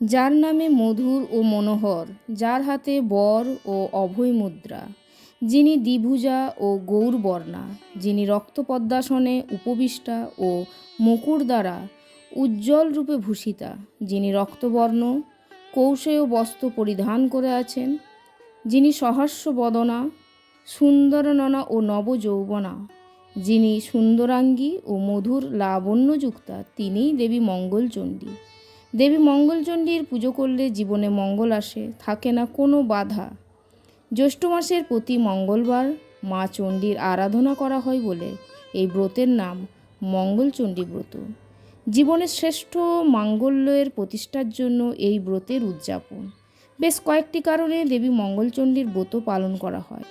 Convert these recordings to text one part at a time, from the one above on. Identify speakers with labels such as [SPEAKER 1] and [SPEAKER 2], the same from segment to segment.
[SPEAKER 1] যার নামে মধুর ও মনোহর, যার হাতে বর ও অভয় মুদ্রা, যিনি দ্বিভুজা ও গৌরবর্ণা, যিনি রক্তপদ্মাসনে উপবিষ্টা ও মুকুর দ্বারা উজ্জ্বল রূপে ভূষিতা, যিনি রক্তবর্ণ কৌশেয় বস্ত্র পরিধান করে আছেন, যিনি সহাস্য বদনা, সুন্দরননা ও নবযৌবনা, যিনি সুন্দরাঙ্গী ও মধুর লাবণ্যযুক্তা, তিনিই দেবী মঙ্গলচণ্ডী। দেবী মঙ্গলচণ্ডীর পুজো করলে জীবনে মঙ্গল আসে, থাকে না কোনো বাধা। জ্যৈষ্ঠ মাসের প্রতি মঙ্গলবার মা চণ্ডীর আরাধনা করা হয় বলে এই ব্রতের নাম মঙ্গলচণ্ডী ব্রত। জীবনের শ্রেষ্ঠ মাঙ্গল্যের প্রতিষ্ঠার জন্য এই ব্রতের উদযাপন। বেশ কয়েকটি কারণে দেবী মঙ্গলচণ্ডীর ব্রত পালন করা হয়।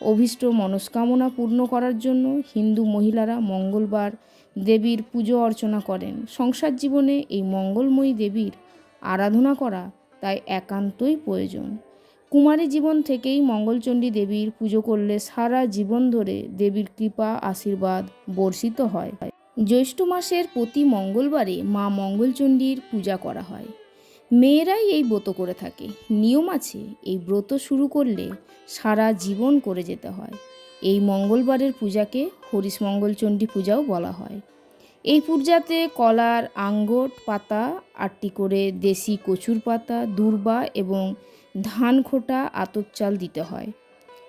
[SPEAKER 1] অভীষ্ট মনস্কামনা পূর্ণ করার জন্য হিন্দু মহিলারা মঙ্গলবার দেবীর পুজো অর্চনা করেন। সংসার জীবনে এই মঙ্গলময়ী দেবীর আরাধনা করা তাই একান্তই প্রয়োজন। কুমারী জীবন থেকেই মঙ্গলচণ্ডী দেবীর পুজো করলে সারা জীবন ধরে দেবীর কৃপা, আশীর্বাদ বর্ষিত হয়। জ্যৈষ্ঠ মাসের প্রতি মঙ্গলবারে মা মঙ্গলচণ্ডীর পূজা করা হয়। মেয়েরাই এই ব্রত করে থাকে। নিয়ম আছে, এই ব্রত শুরু করলে সারা জীবন করে যেতে হয়। এই মঙ্গলবারের পূজাকে হরিশ মঙ্গলচণ্ডী পূজাও বলা হয়। এই পূজাতে কলার আঙ্গট পাতা, আটটি করে দেশি কচুর পাতা, দূর্বা এবং ধান খোটা আতপ চাল দিতে হয়।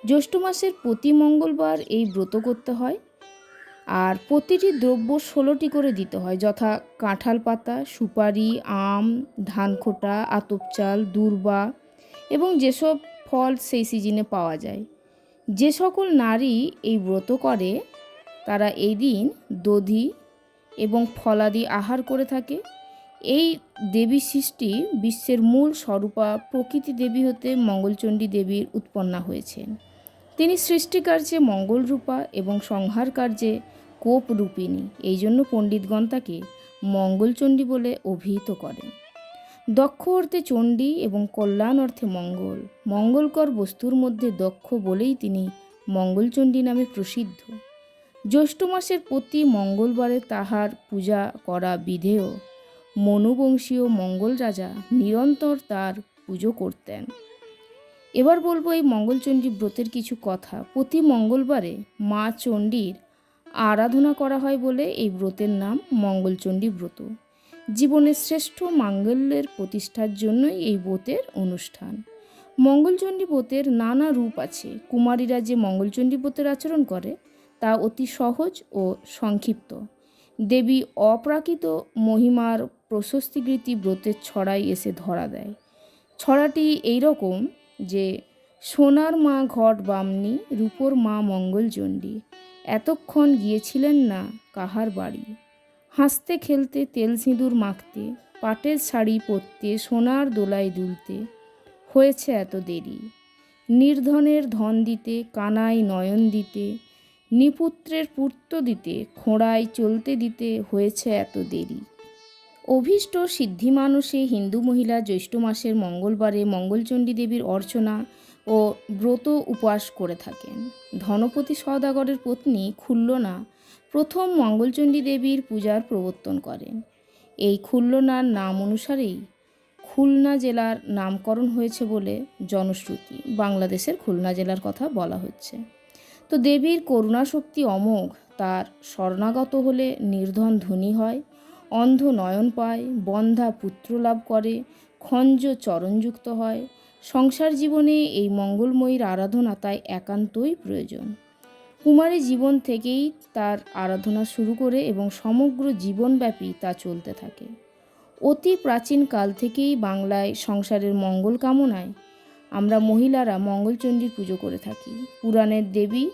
[SPEAKER 1] জ্যৈষ্ঠ মাসের প্রতি মঙ্গলবার এই ব্রত করতে হয় আর প্রতিটি দ্রব্য ষোলোটি করে দিতে হয়, যথা কাঁঠাল পাতা, সুপারি, আম ধানখোটা আতপ চাল, দূর্বা এবং যেসব ফল সেই সিজনে পাওয়া যায়। যে সকল নারী এই ব্রত করে, তারা এই দিন দধি এবং ফলাদি আহার করে থাকে। এই দেবী সৃষ্টি বিশ্বের মূল স্বরূপা প্রকৃতি দেবী হতে মঙ্গলচণ্ডী দেবীর উৎপন্না হয়েছেন। তিনি সৃষ্টিকার্যে মঙ্গলরূপা এবং সংহার কার্যে কোপরূপিণী। এই জন্য পণ্ডিতগণ তাকে মঙ্গলচণ্ডী বলে অভিহিত করেন। দক্ষ অর্থে চণ্ডী এবং কল্যাণ অর্থে মঙ্গল। মঙ্গলকর বস্তুর মধ্যে দক্ষ বলেই তিনি মঙ্গলচণ্ডী নামে প্রসিদ্ধ। জ্যৈষ্ঠ মাসের প্রতি মঙ্গলবারে তাহার পূজা করা বিধেয়। মনুবংশীয় মঙ্গল রাজা নিরন্তর তার পুজো করতেন। এবার বলব এই মঙ্গলচণ্ডী ব্রতের কিছু কথা। প্রতি মঙ্গলবারে মা চণ্ডীর আরাধনা করা হয় বলে এই ব্রতের নাম মঙ্গলচণ্ডী ব্রত। জীবনের শ্রেষ্ঠ মাঙ্গল্যের প্রতিষ্ঠার জন্যই এই ব্রতের অনুষ্ঠান। মঙ্গলচণ্ডী ব্রতের নানা রূপ আছে। কুমারীরা যে মঙ্গলচণ্ডী ব্রতের আচরণ করে তা অতি সহজ ও সংক্ষিপ্ত। দেবী অপ্রাকৃত মহিমার প্রশস্তিকৃতি ব্রতের ছড়াই এসে ধরা দেয়। ছড়াটি এই রকম যে, সোনার মা ঘট বামনি, রূপোর মা মঙ্গলচণ্ডী, এতক্ষণ গিয়েছিলেন না কাহার বাড়ি। হাসতে খেলতে তেল সিঁদুর মাখতে, পাটের শাড়ি পরতে, সোনার দোলায় দুলতে, হয়েছে এত দেরি। নির্ধনের ধন দিতে, কানায় নয়ন দিতে নিপুত্রের পূর্ত দিতে, খোঁড়ায় চলতে দিতে হয়েছে এত দেরি। অভীষ্ট সিদ্ধি মানুষে হিন্দু মহিলা জ্যৈষ্ঠ মাসের মঙ্গলবারে মঙ্গলচণ্ডী দেবীর অর্চনা ও ব্রত উপবাস করে থাকেন। ধনপতি সদাগরের পত্নী খুল্লনা প্রথম মঙ্গলচণ্ডী দেবীর পূজার প্রবর্তন করেন। এই খুল্লনার নাম অনুসারেই খুলনা জেলার নামকরণ হয়েছে বলে জনশ্রুতি। বাংলাদেশের খুলনা জেলার কথা বলা হচ্ছে। তো দেবীর করুণাশক্তি অমোঘ, তার শরণাগত হলে নির্ধন ধনী হয়। অন্ধ নয়ন পায়, বন্ধা পুত্র লাভ করে, খঞ্জ চরণযুক্ত হয়। সংসার জীবনে এই মঙ্গলময়ীর আরাধনা তাই একান্তই প্রয়োজন। কুমারী জীবন থেকেই তার আরাধনা শুরু করে এবং সমগ্র জীবনব্যাপী তা চলতে থাকে। অতি প্রাচীন কাল থেকেই বাংলায় সংসারের মঙ্গল কামনায় আমরা মহিলারা মঙ্গলচণ্ডীর পুজো করে থাকি। পুরাণের দেবী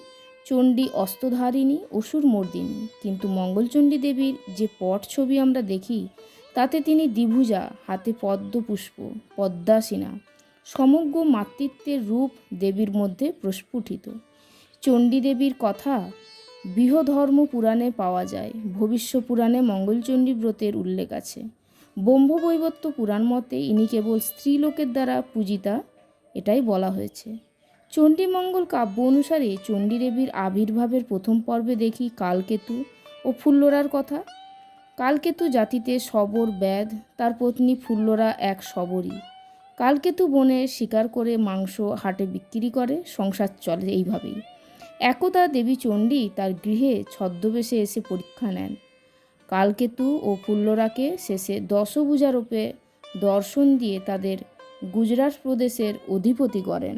[SPEAKER 1] চণ্ডী অস্ত্রধারিণী অসুর মর্দিনী। কিন্তু মঙ্গলচণ্ডী দেবীর যে পট ছবি আমরা দেখি, তাতে তিনি দ্বিভুজা, হাতে পদ্ম পুষ্প, পদ্মাসীনা, সমগ্র মাতৃত্বের রূপ দেবীর মধ্যে প্রস্ফুটিত। চণ্ডী দেবীর কথা বৃহধর্ম পুরাণে পাওয়া যায়, ভবিষ্য পুরাণে মঙ্গলচণ্ডী ব্রতের উল্লেখ আছে। ব্রহ্মবৈবত্য পুরাণ মতে ইনি কেবল স্ত্রীলোকের দ্বারা পূজিতা, এটাই বলা হয়েছে। চণ্ডীমঙ্গল কাব্য অনুসারে চণ্ডী দেবীর আবির্ভাবের প্রথম পর্বে দেখি কালকেতু ও ফুল্লরার কথা। কালকেতু জাতিতে সবর, ব্যাধ, তার পত্নী ফুল্লরা এক সবরই। কালকেতু বনে শিকার করে মাংস হাটে বিক্রি করে, সংসার চলে এইভাবেই। একদা দেবী চণ্ডী তার গৃহে ছদ্মবেশে এসে পরীক্ষা নেন। কালকেতু ও ফুল্লরাকে শেষে দশভুজারূপে দর্শন দিয়ে তাদের গুজরাট প্রদেশের অধিপতি করেন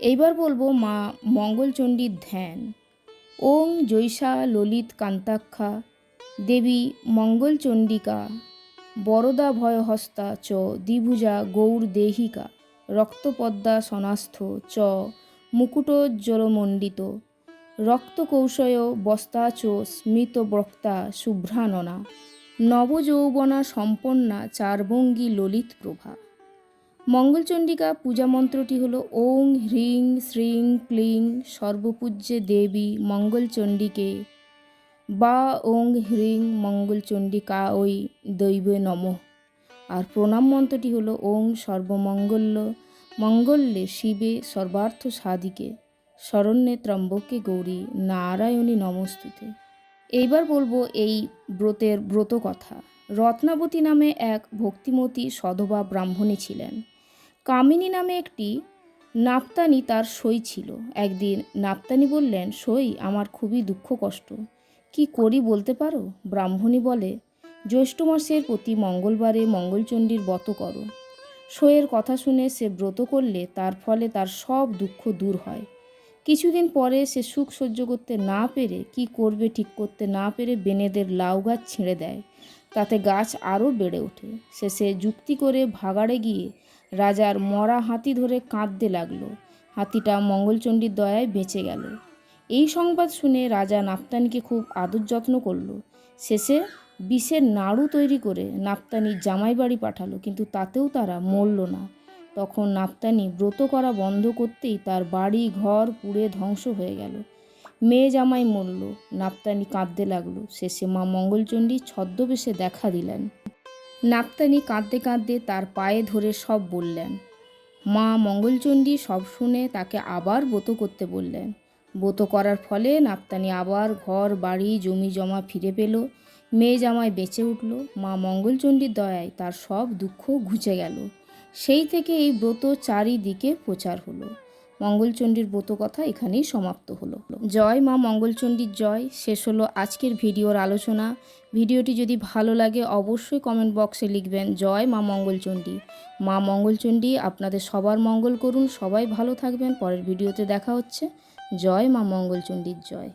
[SPEAKER 1] এইবার বলব মা মঙ্গলচণ্ডীর ধ্যান। ওং জৈষা ললিত কান্তাক্ষা, দেবী মঙ্গলচণ্ডিকা, বরদা ভয়হস্তা চ দ্বিভুজা গৌর দেহিকা, রক্তপদ্মা সনাস্থ চ মুকুটোজ্জ্বলমণ্ডিত, রক্তকৌশয় বস্তা চ স্মিত বক্তা শুভ্রাননা, নবযৌবনা সম্পন্না চারবঙ্গী ললিত প্রভা। মঙ্গলচণ্ডিকা পূজা মন্ত্রটি হল ওং হ্রিং শ্রিং ক্লিং সর্বপূজ্যে দেবী মঙ্গলচণ্ডীকে বা ওং হ্রিং মঙ্গলচণ্ডিকা ওই দৈবে নম। আর প্রণাম মন্ত্রটি হল ওং সর্বমঙ্গল্য, মঙ্গল্যে শিবে সর্বার্থ সাধিকে, শরণ্যে ত্রম্বকে গৌরী নারায়ণী নমস্তুতে। এইবার বলব এই ব্রতের ব্রত কথা রত্নাবতী নামে এক ভক্তিমতী সধবা ব্রাহ্মণী ছিলেন। কামিনী নামে একটি নাপ্তানি তার সই ছিল। একদিন নাপ্তানি বললেন, সই, আমার খুবই দুঃখ কষ্ট। কি করি বলতে পারো? ব্রাহ্মণী বলে, জ্যৈষ্ঠ মাসের প্রতি মঙ্গলবারে মঙ্গলচণ্ডীর ব্রত করো। সইয়ের কথা শুনে সে ব্রত করলে তার ফলে তার সব দুঃখ দূর হয়। কিছুদিন পরে সে সুখ সহ্য করতে না পেরে কি করবে ঠিক করতে না পেরে বেনেদের লাউ গাছ ছিঁড়ে দেয়। তাতে গাছ আরও বেড়ে ওঠে। শেষে যুক্তি করে ভাগাড়ে গিয়ে রাজার মরা হাতি ধরে কাঁদতে লাগল। হাতিটা মঙ্গলচণ্ডীর দয়ায় বেঁচে গেল। এই সংবাদ শুনে রাজা নাপ্তানিকে খুব আদর যত্ন করল। শেষে বিষের নাড়ু তৈরি করে নাপ্তানির জামাই বাড়ি পাঠালো, কিন্তু তাতেও তারা মরল না। তখন নাপ্তানি ব্রত করা বন্ধ করতেই তার বাড়ি, ঘর পুড়ে ধ্বংস হয়ে গেল। মেয়ে জামাই মরল। নাপ্তানি কাঁদতে লাগল। শেষে মা মঙ্গলচণ্ডী ছদ্মবেশে দেখা দিলেন। নাপ্তানি কাঁদতে কাঁদতে তার পায়ে ধরে সব বললেন। মা মঙ্গলচণ্ডী সব শুনে তাকে আবার ব্রত করতে বললেন। ব্রত করার ফলে নাপ্তানি আবার ঘর, বাড়ি, জমি জমা ফিরে পেল। মেয়ে জামায় বেঁচে উঠল। মা মঙ্গলচণ্ডীর দয়ায় তার সব দুঃখ ঘুচে গেল। সেই থেকে এই ব্রত চারিদিকে প্রচার হলো। মঙ্গলচণ্ডীর ব্রত কথা এখানেই সমাপ্ত হলো। জয় মা মঙ্গলচণ্ডীর জয়। শেষ হলো আজকের ভিডিওর আলোচনা। ভিডিওটি যদি ভালো লাগে অবশ্যই কমেন্ট বক্সে লিখবেন, জয় মা মঙ্গলচণ্ডী। মা মঙ্গলচণ্ডী আপনাদের সবার মঙ্গল করুন। সবাই ভালো থাকবেন। পরের ভিডিওতে দেখা হচ্ছে। জয় মা মঙ্গলচণ্ডীর জয়।